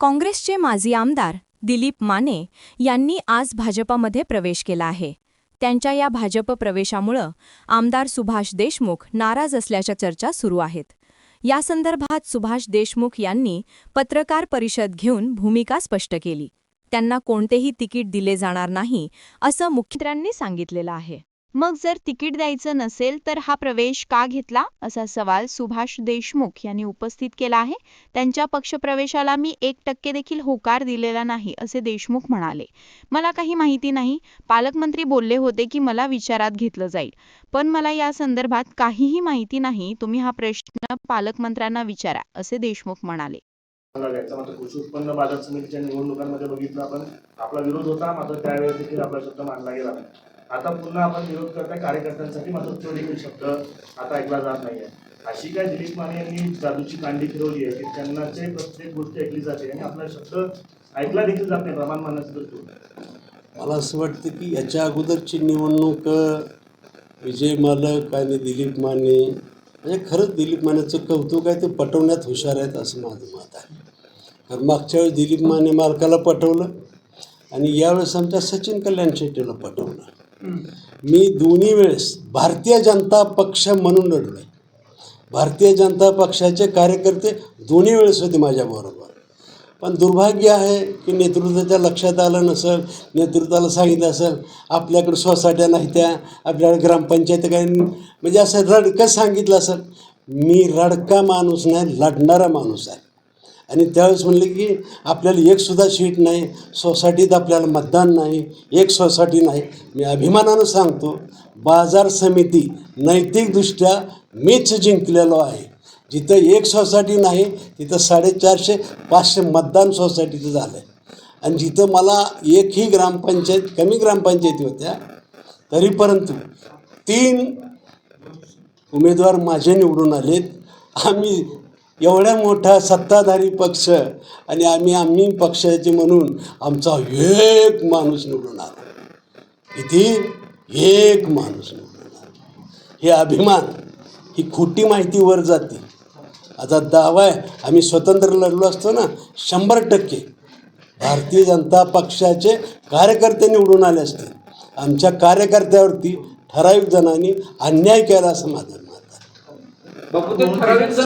काँग्रेसचे माजी आमदार दिलीप माने यांनी आज भाजपामध्ये प्रवेश केला आहे. त्यांच्या या भाजप प्रवेशामुळं आमदार सुभाष देशमुख नाराज असल्याच्या चर्चा सुरू आहेत. या संदर्भात सुभाष देशमुख यांनी पत्रकार परिषद घेऊन भूमिका स्पष्ट केली. त्यांना कोणतेही तिकीट दिले जाणार नाही असं मुख्यमंत्र्यांनी सांगितलेलं आहे. मग जर तिकीट द्यायचं नसेल तर हा प्रवेश का घेतला? असा सवाल सुभाष देशमुख यांनी उपस्थित केला आहे. त्यांच्या पक्षप्रवेशाला मी एक टक्के देखील होकार दिलेला नाही असे देशमुख म्हणाले. मला काही माहिती नाही. पालकमंत्री बोलले होते की मला विचारात घेतलं जाईल. पण मला या संदर्भात काहीही माहिती नाही. तुम्ही हा प्रश्न पालकमंत्र्यांना विचारा असे देशमुख म्हणाले. मात्र कृषी उत्पन्न बाजार समितीच्या निवडणुकांमध्ये बघितलं आपण. आपला विरोध होता मात्र त्यावेळेस देखील आपला शब्द मानला गेला आता पुन्हा आपण विरोध करताय कार्यकर्त्यांसाठी मात्र तो देखील शब्द आता ऐकला जात नाहीये. अशी काय दिलीप माने यांनी जादूची कांडी फिरवली आहे की त्यांनाचे प्रत्येक गोष्ट ऐकली जाते आणि आपला शब्द ऐकला देखील जात नाही प्रमाण मानाचं दृष्टी मला असं वाटतं की याच्या अगोदरची निवडणूक विजय मालक आणि दिलीप माने म्हणजे खरंच दिलीप मानेचं कौतुक आहे ते पटवण्यात हुशार आहेत असं माझं मत आहे. कारण मागच्या वेळेस दिलीप माने मालकाला पटवलं आणि यावेळेस आमच्या सचिन कल्याण शेट्टीला पटवलं. मी दोन्ही वेळेस भारतीय जनता पक्ष म्हणून लढलो आहे भारतीय जनता पक्षाचे कार्यकर्ते दोन्ही वेळेस होते माझ्याबरोबर पण दुर्भाग्य आहे की नेतृत्वाच्या लक्षात आलं नसेल नेतृत्वाला सांगितलं असेल आपल्याकडे सोसायट्या नाही त्या आपल्याकडे ग्रामपंचायत काही म्हणजे असं रडकं सांगितलं असेल मी रडका माणूस नाही लढणारा माणूस आहे. आणि त्यावेळेस म्हणले की आपल्याला एकसुद्धा सीट नाही सोसायटीत आपल्याला मतदान नाही एक सोसायटी नाही. मी अभिमानानं सांगतो बाजार समिती नैतिकदृष्ट्या मीच जिंकलेलो आहे. जिथं एक सोसायटी नाही तिथं साडेचारशे पाचशे मतदान सोसायटीचं झालं आहे आणि जिथं मला एकही ग्रामपंचायत कमी ग्रामपंचायती होत्या तरी परंतु तीन उमेदवार माझे निवडून आलेत. आम्ही एवढ्या मोठा सत्ताधारी पक्ष आणि आम्ही आम्ही पक्षाचे म्हणून आमचा एक माणूस निवडून आला. किती? एक माणूस निवडून आला. हे अभिमान ही खोटी माहिती वर जाते. आता दावा आहे आम्ही स्वतंत्र लढलो असतो ना शंभर टक्के. भारतीय जनता पक्षाचे कार्यकर्ते निवडून आले असते आमच्या कार्यकर्त्यावरती ठराविक जणांनी अन्याय केला असं माझं मत आहे.